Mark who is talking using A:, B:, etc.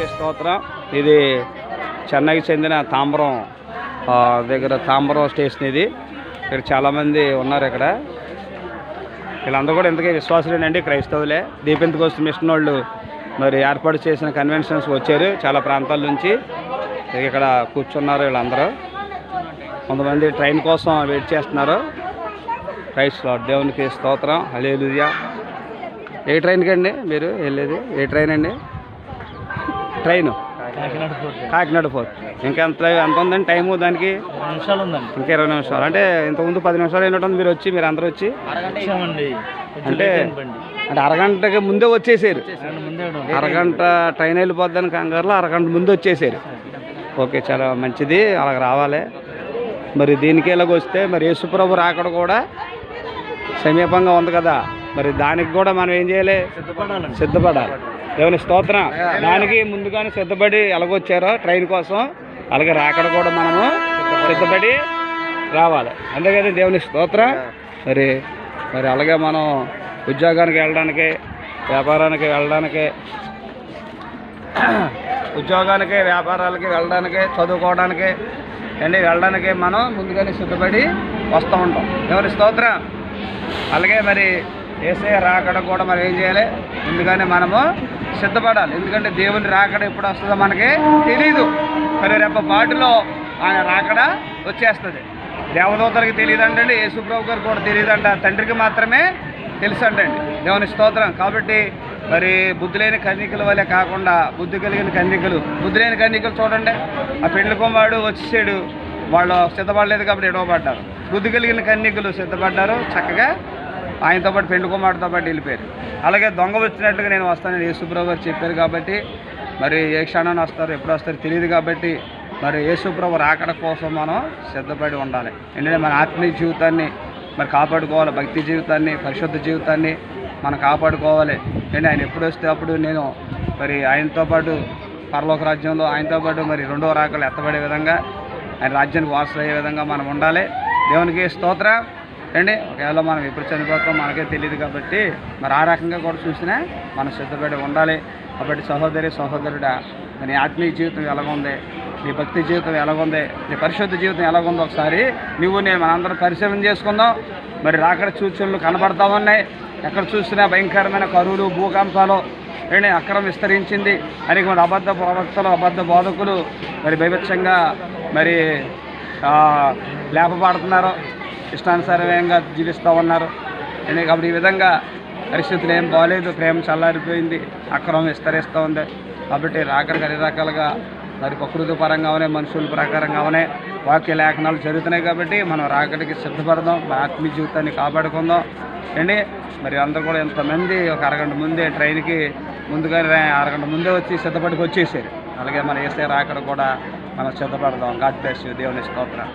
A: దేవునికి స్తోత్రం. ఇది చెన్నైకి చెందిన తాంబరం ఆ, దగ్గర తాంబరం స్టేషన్ ఇది. ఇక్కడ చాలామంది ఉన్నారు ఇక్కడ. వీళ్ళందరూ కూడా ఇంతకీ విశ్వాసులేనండి క్రైస్తవులే. దీపెంతకోసం మిషన్ వాళ్ళు మరి ఏర్పాటు చేసిన కన్వెన్షన్స్ వచ్చారు చాలా ప్రాంతాల నుంచి. ఇక్కడ కూర్చున్నారు వీళ్ళందరూ. కొంతమంది ట్రైన్ కోసం వెయిట్ చేస్తున్నారు. క్రైస్ట్ దేవునికి స్తోత్రం. హలేలుయా ఏ ట్రైన్కి అండి మీరు వెళ్ళేది? ఏ ట్రైన్ అండి? ట్రైన్. కాకినాడ ఫోర్ట్. ఇంకా ఎంత ఎంత ఉందండి టైము దానికి?
B: నిమిషాలు ఉందండి.
A: ఇంకా ఇరవై నిమిషాలు. అంటే ఇంతకుముందు పది నిమిషాలు అయినట్టుంది మీరు వచ్చి మీరు అందరూ వచ్చి. అంటే అంటే అరగంటకి ముందే వచ్చేసారు. అరగంట ట్రైన్ వెళ్ళిపోద్దని కంగారులో అరగంట ముందు వచ్చేసారు. ఓకే చాలా మంచిది. అలా రావాలి. మరి దీనికి ఇలాగ వస్తే మరి యేసుప్రభు రాకడ కూడా సమీపంగా ఉంది కదా. మరి దానికి కూడా మనం ఏం చేయాలి? సిద్ధపడాలి. దేవుని స్తోత్రం. దానికి ముందుగానే సిద్ధపడి ఎలాగొచ్చారో ట్రైన్ కోసం అలాగే రాకడ కూడా మనము సిద్ధపడి రావాలి. అంతే కదా దేవుని స్తోత్రం. మరి మరి అలాగే మనం ఉద్యోగానికి వెళ్ళడానికి వ్యాపారానికి వెళ్ళడానికి ఉద్యోగానికి వ్యాపారాలకి వెళ్ళడానికి చదువుకోవడానికి అన్నీ వెళ్ళడానికి మనం ముందుగానే సిద్ధపడి వస్తూ ఉంటాం. దేవుని స్తోత్రం. అలాగే మరి ఏసే రాకడ కూడా మనం ఏం చేయాలి? ముందుగానే మనము సిద్ధపడాలి. ఎందుకంటే దేవుని రాకడ ఎప్పుడు వస్తుందో మనకి తెలీదు. మరి రేపు పాటులో ఆయన రాకడ వచ్చేస్తుంది. దేవదూతలకి తెలియదు అంటండి యేసుప్రభు గారు కూడా అంట తండ్రికి మాత్రమే తెలుసు అంటండి దేవుని స్తోత్రం. కాబట్టి మరి బుద్ధి లేని కన్నికల వల్లే కాకుండా బుద్ధి కలిగిన కన్నికలు బుద్ధి లేని కన్నికలు చూడండి. ఆ పెండ్లి కుమారుడు వచ్చేసాడు. వాళ్ళు సిద్ధపడలేదు కాబట్టి ఎడవబడ్డారు బుద్ధి కలిగిన కన్నికలు సిద్ధపడ్డారు. చక్కగా ఆయనతో పాటు పెండు కుమారుడితో పాటు వెళ్ళిపోయారు. అలాగే దొంగ వచ్చినట్టుగా నేను వస్తానని యేసుప్రభు గారు చెప్పారు కాబట్టి మరి ఏ క్షణాన్ని వస్తారు ఎప్పుడు వస్తారు తెలియదు కాబట్టి మరి యేసుప్రభు రాకడ కోసం మనం సిద్ధపడి ఉండాలి. ఎందుకంటే మన ఆత్మీయ జీవితాన్ని మరి కాపాడుకోవాలి భక్తి జీవితాన్ని పరిశుద్ధ జీవితాన్ని మనం కాపాడుకోవాలి. అంటే ఆయన ఎప్పుడు వస్తే అప్పుడు నేను మరి ఆయనతో పాటు పరలోక రాజ్యంలో ఆయనతో పాటు మరి రెండో రాకలు ఎత్తబడే విధంగా ఆయన రాజ్యానికి వారసులు అయ్యే విధంగా మనం ఉండాలి. దేవునికి స్తోత్రం. అండి ఒకవేళ మనం ఎప్పుడు చనిపోతాం మనకే తెలియదు కాబట్టి మరి ఆ రకంగా కూడా చూసినా మనం సిద్ధపడి ఉండాలి. కాబట్టి సహోదరి సహోదరుడా నీ ఆత్మీయ జీవితం ఎలాగుంది? నీ భక్తి జీవితం ఎలాగుంది? నీ పరిశుద్ధ జీవితం ఎలాగుందో ఒకసారి? నువ్వు నేను మనందరం పరిశీలన చేసుకుందాం. మరి రాకడ సూచనలు కనబడతా ఉన్నాయి. ఎక్కడ చూసినా భయంకరమైన కరువులు భూకంపాలు ఏంటి అక్రమం విస్తరించింది. అనేక మంది అబద్ధ ప్రవక్తలు అబద్ధ బోధకులు మరి బైబత్సంగా మరి లేపబడుతున్నారు. ఇష్టానుసారంగా జీవిస్తూ ఉన్నారు. ఏంటి కాబట్టి ఈ విధంగా పరిస్థితులు ఏం బాగాలేదు ప్రేమ చల్లారిపోయింది. అక్రమం విస్తరిస్తూ ఉంది. కాబట్టి రాకడికి అన్ని రకాలుగా మరి ప్రకృతి పరంగానే మనుషుల ప్రకారంగానే వాక్య లేఖనాలు జరుగుతున్నాయి కాబట్టి మనం రాకడికి సిద్ధపడదాం. మన ఆత్మీయ జీవితాన్ని కాపాడుకుందాం. అండి మరి అందరూ కూడా ఎంతమంది ఒక అరగంట ముందే ట్రైన్కి ముందుగానే అరగంట ముందే వచ్చి సిద్ధపడికి వచ్చేసారు. అలాగే మన ఏసే రాకడ కూడా మనం సిద్ధపడదాం. God bless you. దేవుని స్తోత్రం.